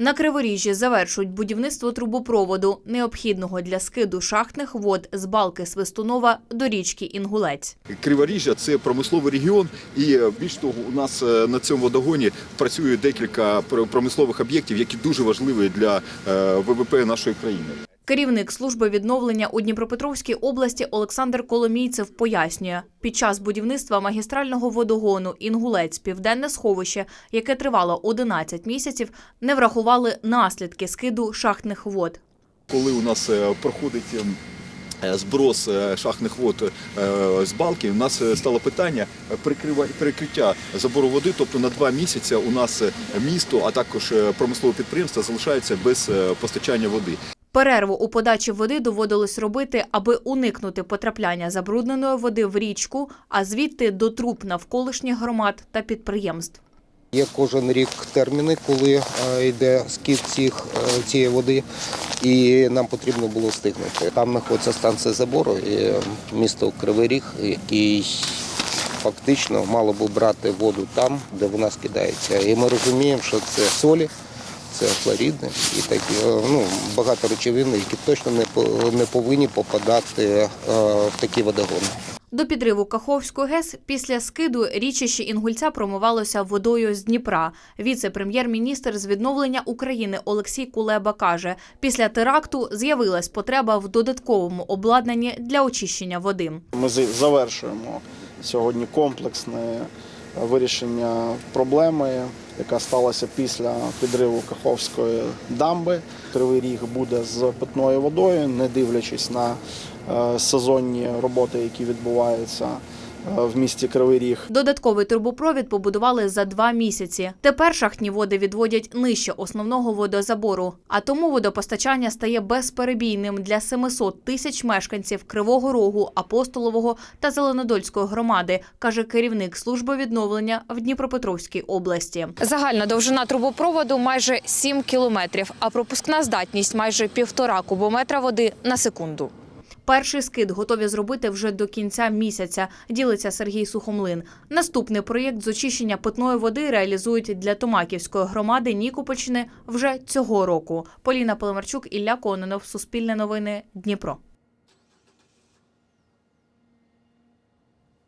На Криворіжжі завершують будівництво трубопроводу, необхідного для скиду шахтних вод з балки Свистунова до річки Інгулець. Криворіжжя це промисловий регіон, і е, більш того, у нас е, на цьому водогоні працює декілька пр- промислових об'єктів, які дуже важливі для е, ВВП нашої країни. Керівник служби відновлення у Дніпропетровській області Олександр Коломійцев пояснює, під час будівництва магістрального водогону Інгулець Південне сховище, яке тривало 11 місяців, не врахували наслідки скиду шахтних вод. Коли у нас е, проходить ем, е, зброс е, шахтних вод з балки, у нас стало питання перекриття забору води. Тобто на два місяці у нас місто, а також промислове підприємство залишаються без постачання води. Перерву у подачі води доводилось робити, аби уникнути потрапляння забрудненої води в річку, а звідти до труб навколишніх громад та підприємств. Є кожен рік терміни, коли е, йде скид цих, е, цієї води, і нам потрібно було встигнути. Там знаходиться станція забору е, місто Кривий Ріг, який фактично мало би брати воду там, де вона скидається. І ми розуміємо, що це солі, це флоріди і такі е, ну, багато речовин, які точно не по- не повинні попадати е, в такі водогони. До підриву Каховської ГЕС після скиду річище Інгульця промивалося водою з Дніпра. Віце-прем'єр-міністр з відновлення України Олексій Кулеба каже, після теракту з'явилась потреба в додатковому обладнанні для очищення води. Ми з- завершуємо сьогодні комплексне вирішення проблеми, яка сталася після підриву Каховської дамби. Кривий ріг буде з питною водою, не дивлячись на е, сезонні роботи, які відбуваються в місті Кривий Ріг. Додатковий трубопровід побудували за два місяці. Тепер шахтні води відводять нижче основного водозабору, а тому водопостачання стає безперебійним для 700 тисяч мешканців Кривого Рогу, Апостолового та Зеленодольської громади, каже керівник служби відновлення в Дніпропетровській області. Загальна довжина трубопроводу майже 7 кілометрів, а пропускна здатність майже півтора кубометра води на секунду. Перший скид готові зробити вже до кінця місяця, ділиться Сергій Сухомлин. Наступний проєкт з очищення питної води реалізують для Томаківської громади Нікопольщини вже цього року. Поліна Полимарчук, Ілля Кононов, Суспільне новини, Дніпро.